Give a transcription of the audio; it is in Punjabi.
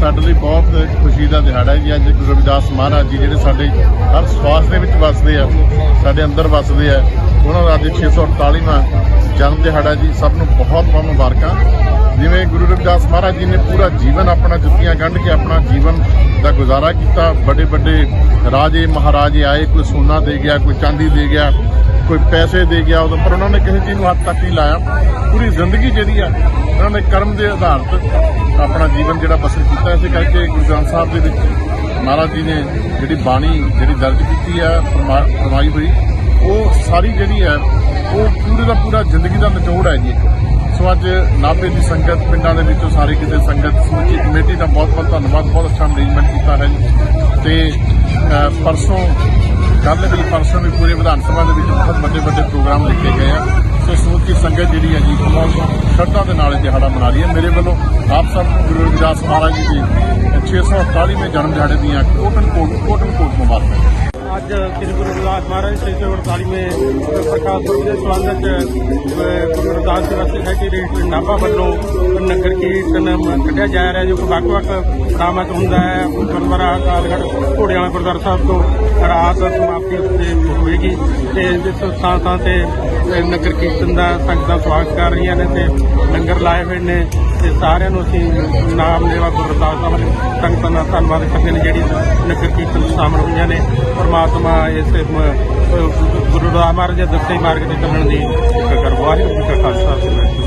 ਸਾਡੇ ਲਈ ਬਹੁਤ ਖੁਸ਼ੀ ਦਾ ਦਿਹਾੜਾ ਹੈ ਜੀ। ਅੱਜ ਗੁਰੂ ਰਵਿਦਾਸ ਮਹਾਰਾਜ ਜੀ ਜਿਹੜੇ ਸਾਡੇ ਹਰ ਸਵਾਸ ਦੇ ਵਿੱਚ ਵਸਦੇ ਆ, ਸਾਡੇ ਅੰਦਰ ਵਸਦੇ ਆ, ਉਹਨਾਂ ਦਾ ਅੱਜ 648ਵਾਂ ਜਨਮ ਦਿਹਾੜਾ ਜੀ। ਸਭ ਨੂੰ ਬਹੁਤ ਬਹੁਤ ਮੁਬਾਰਕਾਂ। ਜਿਵੇਂ ਗੁਰੂ ਰਵਿਦਾਸ ਮਹਾਰਾਜ ਜੀ ਨੇ ਪੂਰਾ ਜੀਵਨ ਆਪਣਾ ਜੁੱਤੀਆਂ ਗੰਢ ਕੇ ਆਪਣਾ ਜੀਵਨ ਦਾ ਗੁਜ਼ਾਰਾ ਕੀਤਾ। ਵੱਡੇ ਵੱਡੇ ਰਾਜੇ ਮਹਾਰਾਜੇ ਆਏ, ਕੋਈ ਸੋਨਾ ਦੇ ਗਿਆ, ਕੋਈ ਚਾਂਦੀ ਦੇ ਗਿਆ। ਕੋਈ ਪੈਸੇ ਦੇ ਗਿਆ ਉਦੋਂ, ਪਰ ਉਹਨਾਂ ਨੇ ਕਿਸੇ ਚੀਜ਼ ਨੂੰ ਹੱਥ ਤੱਕ ਨਹੀਂ ਲਾਇਆ। ਪੂਰੀ ਜ਼ਿੰਦਗੀ ਜਿਹੜੀ ਆ, ਉਹਨਾਂ ਨੇ ਕਰਮ ਦੇ ਆਧਾਰ ਤੇ ਆਪਣਾ ਜੀਵਨ ਜਿਹੜਾ ਬਸਰ ਕੀਤਾ। ਇਸੇ ਕਰਕੇ ਗੁਰੂ ਗ੍ਰੰਥ ਸਾਹਿਬ ਦੇ ਵਿੱਚ ਮਹਾਰਾਜ ਜੀ ਨੇ ਜਿਹੜੀ ਬਾਣੀ ਜਿਹੜੀ ਦਰਜ ਕੀਤੀ ਆ, ਫਰਮਾ- ਫਰਮਾਈ ਹੋਈ, ਉਹ ਸਾਰੀ ਜਿਹੜੀ ਹੈ ਉਹ ਪੂਰੇ ਦਾ ਪੂਰਾ ਜ਼ਿੰਦਗੀ ਦਾ ਨਿਚੋੜ ਹੈ ਜੀ ਇੱਕ। ਸੋ ਅੱਜ ਨਾਭੇ ਦੀ ਸੰਗਤ, ਪਿੰਡਾਂ ਦੇ ਵਿੱਚੋਂ ਸਾਰੇ ਕਿਤੇ ਸੰਗਤ, ਸਮੁੱਚੀ ਕਮੇਟੀ ਦਾ ਬਹੁਤ ਬਹੁਤ ਧੰਨਵਾਦ, ਬਹੁਤ ਅੱਛਾ ਅਰੇਂਜਮੈਂਟ ਕੀਤਾ ਹੈ ਜੀ। ਤੇ ਪਰਸੋਂ ਕੱਲ੍ਹ ਵੀ ਪਰਸੋਂ ਵੀ ਪੂਰੇ ਵਿਧਾਨ ਸਭਾ ਦੇ ਵਿੱਚ ਬਹੁਤ ਵੱਡੇ ਵੱਡੇ ਪ੍ਰੋਗਰਾਮ ਲਿਖੇ ਗਏ ਆ। ਸੋ ਸਮੁੱਚੀ ਸੰਗਤ ਜਿਹੜੀ ਹੈ ਜੀ ਬਹੁਤ ਸ਼ਰਧਾ ਦੇ ਨਾਲ ਦਿਹਾੜਾ ਮਨਾ ਰਹੀ ਹੈ। ਮੇਰੇ ਵੱਲੋਂ ਆਪ ਸਭ ਨੂੰ ਗੁਰੂ ਰਵਿਦਾਸ ਮਹਾਰਾਜ ਜੀ ਦੀ 648ਵੇਂ ਜਨਮ ਦਿਹਾੜੇ ਦੀਆਂ ਕੋਟਨ ਕੋਟ ਕੋਟਨ ਕੋਟ ਮੁਬਾਰਕਾਂ। ਅੱਜ ਸ੍ਰੀ ਗੁਰੂ ਰਵਿਦਾਸ ਮਹਾਰਾਜ ਜੀ ਦੇ 48ਵੇਂ ਪ੍ਰਕਾਸ਼ ਪੁਰਬ ਦੇ ਸੰਬੰਧ ਵਿੱਚ ਗੁਰੂ ਰਵਿਦਾਸ ਸੇਵਾ ਸੁਸਾਇਟੀ ਰੇਟ ਨਾਭਾ ਵੱਲੋਂ ਨਗਰ ਕੀਰਤਨ ਕੱਢਿਆ ਜਾ ਰਿਹਾ ਜੋ ਵੱਖ-ਵੱਖ ਥਾਵਾਂ ਹੁੰਦਾ ਹੈ। ਗੁਰਦੁਆਰਾ ਅਕਾਲਗੜ੍ਹ ਘੋੜੇ ਵਾਲਾ ਗੁਰਦੁਆਰਾ ਸਾਹਿਬ ਤੋਂ ਰਾਤ ਸਮਾਪਤੀ ਉੱਤੇ ਹੋਏਗੀ ਤੇ ਜਿਸ ਥਾਂ ਥਾਂ ਤੇ ਨਗਰ ਕੀਰਤਨ ਦਾ ਸੰਗਤਾਂ ਸਵਾਗਤ ਕਰ ਰਹੀਆਂ ਨੇ ਤੇ ਲੰਗਰ ਲਾਏ ਹੋਏ ਨੇ ਤੇ ਸਾਰਿਆਂ ਨੂੰ ਅਸੀਂ ਨਾਮ ਲੇਵਾ ਗੁਰੂ ਰਵਿਦਾਸ ਸਾਹਿਬ ਵਾਲੇ ਸੰਗਤਾਂ ਦਾ ਧੰਨਵਾਦ ਕਰਦੇ ਨੇ ਜਿਹੜੀ ਨਗਰ ਕੀਰਤਨ ਵਿੱਚ ਸ਼ਾਮਲ ਹੋਈਆਂ ਨੇ। ਪਰਮਾਤਮਾ ਇਸ ਮ- ਅਹ, ਗੁਰੂ ਰਾਮ ਮਹਾਰਾਜ ਦੇ ਦੱਸੇ ਮਾਰਗ ਤੇ ਚੱਲਣ ਦੀ ਇੱਕ ਕਰ ਵਾਹਿਗੁਰੂ ਜੀ ਕਾ ਖਾਲਸਾ।